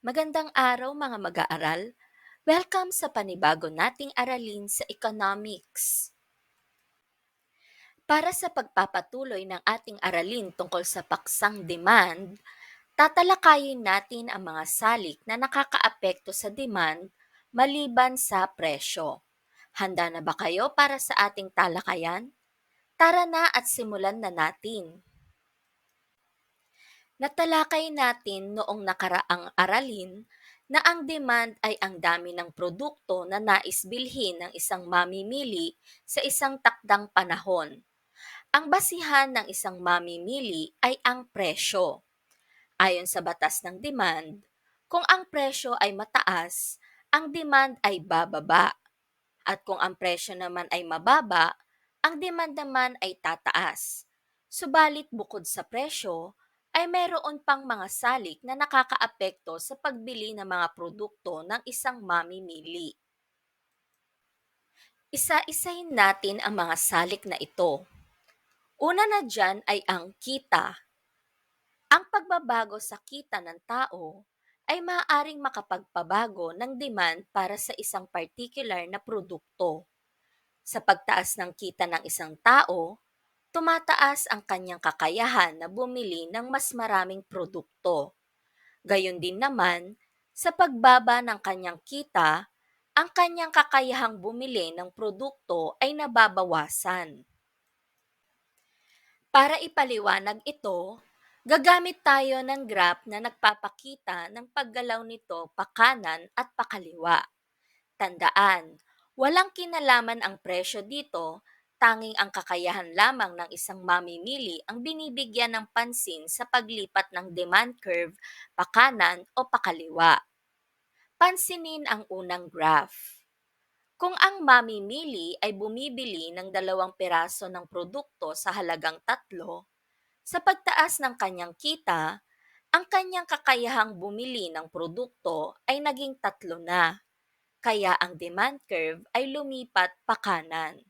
Magandang araw mga mag-aaral. Welcome sa panibago nating aralin sa economics. Para sa pagpapatuloy ng ating aralin tungkol sa paksang demand, tatalakayin natin ang mga salik na nakakaapekto sa demand maliban sa presyo. Handa na ba kayo para sa ating talakayan? Tara na at simulan na natin. Natalakay natin noong nakaraang aralin na ang demand ay ang dami ng produkto na nais bilhin ng isang mamimili sa isang takdang panahon. Ang basihan ng isang mamimili ay ang presyo. Ayon sa batas ng demand, kung ang presyo ay mataas, ang demand ay bababa. At kung ang presyo naman ay mababa, ang demand naman ay tataas. Subalit bukod sa presyo, ay mayroon pang mga salik na nakakaapekto sa pagbili ng mga produkto ng isang mamimili. Isa-isahin natin ang mga salik na ito. Una na dyan ay ang kita. Ang pagbabago sa kita ng tao ay maaaring makapagpabago ng demand para sa isang particular na produkto. Sa pagtaas ng kita ng isang tao, tumataas ang kanyang kakayahan na bumili ng mas maraming produkto. Gayon din naman, sa pagbaba ng kanyang kita, ang kanyang kakayahang bumili ng produkto ay nababawasan. Para ipaliwanag ito, gagamit tayo ng graph na nagpapakita ng paggalaw nito pakanan at pakaliwa. Tandaan, walang kinalaman ang presyo dito tanging ang kakayahan lamang ng isang mamimili ang binibigyan ng pansin sa paglipat ng demand curve pakanan o pakaliwa. Pansinin ang unang graph. Kung ang mamimili ay bumibili ng dalawang piraso ng produkto sa halagang tatlo, sa pagtaas ng kanyang kita, ang kanyang kakayahang bumili ng produkto ay naging tatlo na, kaya ang demand curve ay lumipat pakanan.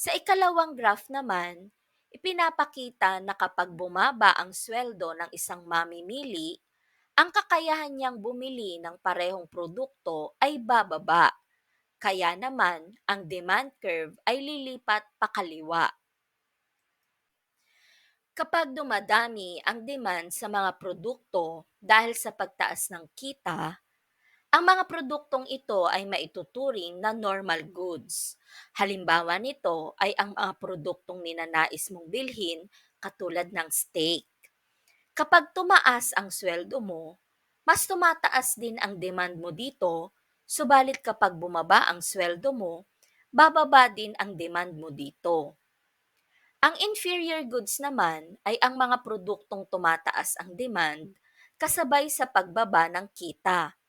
Sa ikalawang graph naman, ipinapakita na kapag bumaba ang sweldo ng isang mamimili, ang kakayahan niyang bumili ng parehong produkto ay bababa. Kaya naman, ang demand curve ay lilipat pakaliwa. Kapag dumadami ang demand sa mga produkto dahil sa pagtaas ng kita, ang mga produktong ito ay maituturing na normal goods. Halimbawa nito ay ang mga produktong ninanais mong bilhin katulad ng steak. Kapag tumaas ang sweldo mo, mas tumataas din ang demand mo dito, subalit kapag bumaba ang sweldo mo, bababa din ang demand mo dito. Ang inferior goods naman ay ang mga produktong tumataas ang demand kasabay sa pagbaba ng kita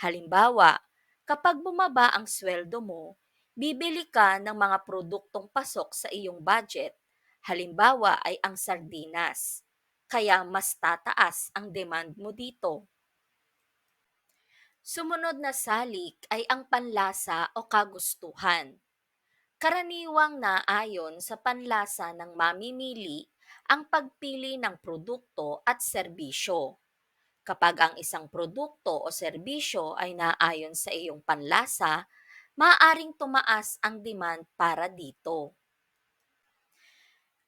Halimbawa, kapag bumaba ang sweldo mo, bibili ka ng mga produktong pasok sa iyong budget. Halimbawa ay ang sardinas. Kaya mas tataas ang demand mo dito. Sumunod na salik ay ang panlasa o kagustuhan. Karaniwang naayon sa panlasa ng mamimili ang pagpili ng produkto at serbisyo. Kapag ang isang produkto o serbisyo ay naayon sa iyong panlasa, maaaring tumaas ang demand para dito.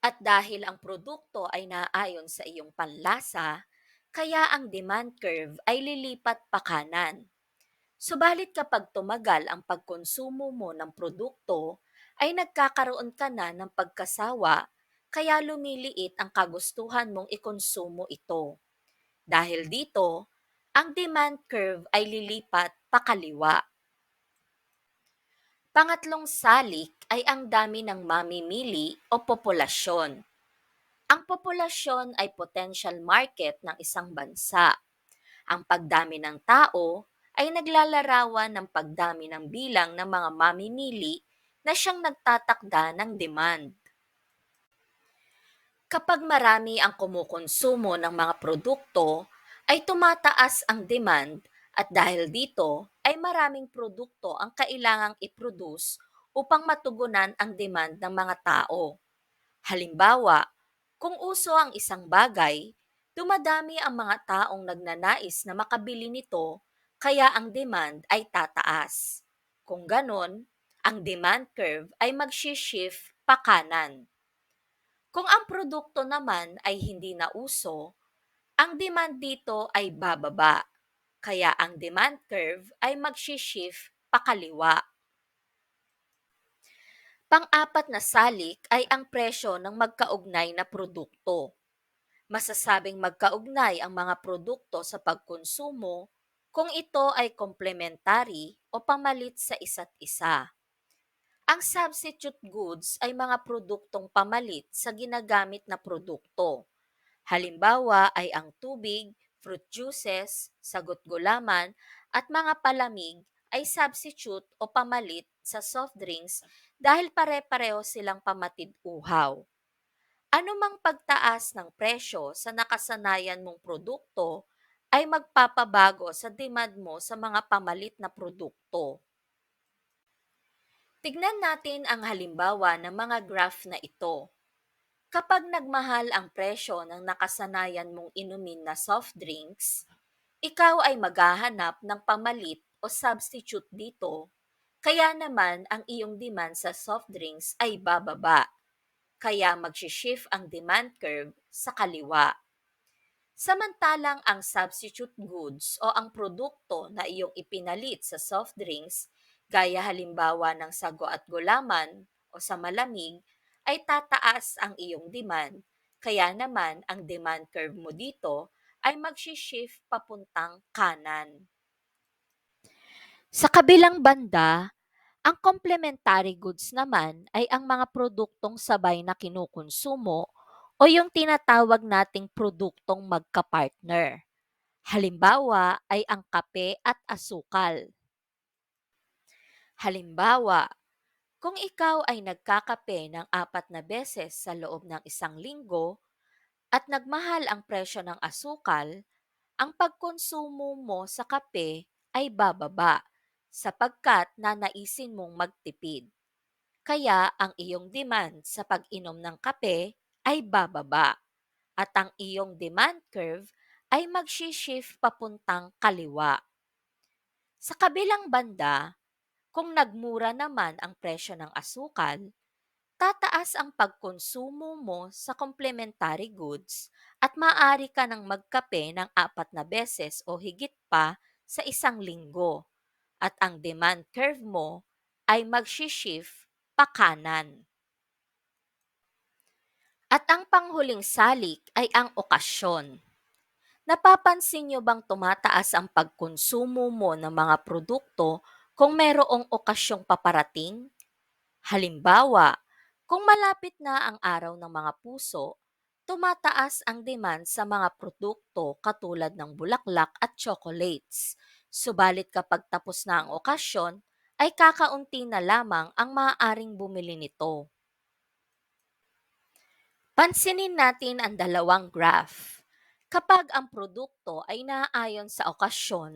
At dahil ang produkto ay naayon sa iyong panlasa, kaya ang demand curve ay lilipat pa kanan. Subalit kapag tumagal ang pagkonsumo mo ng produkto, ay nagkakaroon ka na ng pagkasawa, kaya lumiliit ang kagustuhan mong ikonsumo ito. Dahil dito, ang demand curve ay lilipat pakaliwa. Pangatlong salik ay ang dami ng mamimili o populasyon. Ang populasyon ay potential market ng isang bansa. Ang pagdami ng tao ay naglalarawan ng pagdami ng bilang ng mga mamimili na siyang nagtatakda ng demand. Kapag marami ang kumukonsumo ng mga produkto, ay tumataas ang demand at dahil dito ay maraming produkto ang kailangang i-produce upang matugunan ang demand ng mga tao. Halimbawa, kung uso ang isang bagay, Dumadami ang mga taong nagnanais na makabili nito, kaya ang demand ay tataas. Kung ganon, ang demand curve ay magsishift pa kanan. Kung ang produkto naman ay hindi na uso, ang demand dito ay bababa, kaya ang demand curve ay magsishift pa kaliwa. Pang-apat na salik ay ang presyo ng magkaugnay na produkto. Masasabing magkaugnay ang mga produkto sa pagkonsumo kung ito ay komplementary o pamalit sa isa't isa. Ang substitute goods ay mga produktong pamalit sa ginagamit na produkto. Halimbawa ay ang tubig, fruit juices, sagot gulaman, at mga palamig ay substitute o pamalit sa soft drinks dahil pare-pareho silang pamatid uhaw. Anumang pagtaas ng presyo sa nakasanayan mong produkto ay magpapabago sa demand mo sa mga pamalit na produkto. Tignan natin ang halimbawa ng mga graph na ito. Kapag nagmahal ang presyo ng nakasanayan mong inumin na soft drinks, ikaw ay maghahanap ng pamalit o substitute dito, kaya naman ang iyong demand sa soft drinks ay bababa. Kaya magsishift ang demand curve sa kaliwa. Samantalang ang substitute goods o ang produkto na iyong ipinalit sa soft drinks, gaya halimbawa ng sago at gulaman o sa malamig, ay tataas ang iyong demand. Kaya naman ang demand curve mo dito ay magsishift papuntang kanan. Sa kabilang banda, ang complementary goods naman ay ang mga produktong sabay na kinukonsumo o yung tinatawag nating produktong magka-partner. Halimbawa ay ang kape at asukal. Halimbawa, kung ikaw ay nagkakape ng apat na beses sa loob ng isang linggo at nagmahal ang presyo ng asukal, ang pagkonsumo mo sa kape ay bababa sapagkat nanaisin mong magtipid. Kaya ang iyong demand sa pag-inom ng kape ay bababa at ang iyong demand curve ay magsishift papuntang kaliwa. Sa kabilang banda, kung nagmura naman ang presyo ng asukal, tataas ang pagkonsumo mo sa complementary goods at maaari ka nang magkape ng apat na beses o higit pa sa isang linggo at ang demand curve mo ay magsishift pa kanan. At ang panghuling salik ay ang okasyon. Napapansin nyo bang tumataas ang pagkonsumo mo ng mga produkto kung mayroong okasyong paparating? Halimbawa, kung malapit na ang araw ng mga puso, tumataas ang demand sa mga produkto katulad ng bulaklak at chocolates Subalit kapag tapos na ang okasyon, ay kakaunti na lamang ang maaaring bumili nito. Pansinin natin ang dalawang graph. Kapag ang produkto ay naaayon sa okasyon,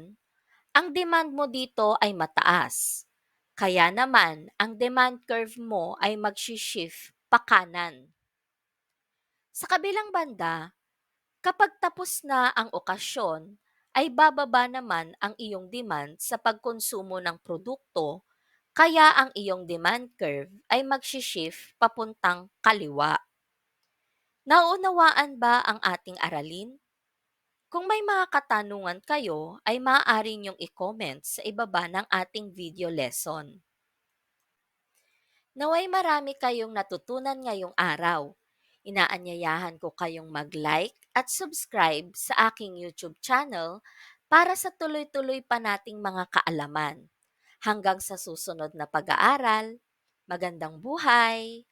ang demand mo dito ay mataas. Kaya naman, ang demand curve mo ay magsishift pa kanan. Sa kabilang banda, kapag tapos na ang okasyon, ay bababa naman ang iyong demand sa pagkonsumo ng produkto, kaya ang iyong demand curve ay magsishift papuntang kaliwa. Nauunawaan ba ang ating aralin? Kung may mga katanungan kayo, ay maaari niyong i-comment sa ibaba ng ating video lesson. Naway marami kayong natutunan ngayong araw. Inaanyayahan ko kayong mag-like at subscribe sa aking YouTube channel para sa tuloy-tuloy pa nating mga kaalaman. Hanggang sa susunod na pag-aaral, magandang buhay!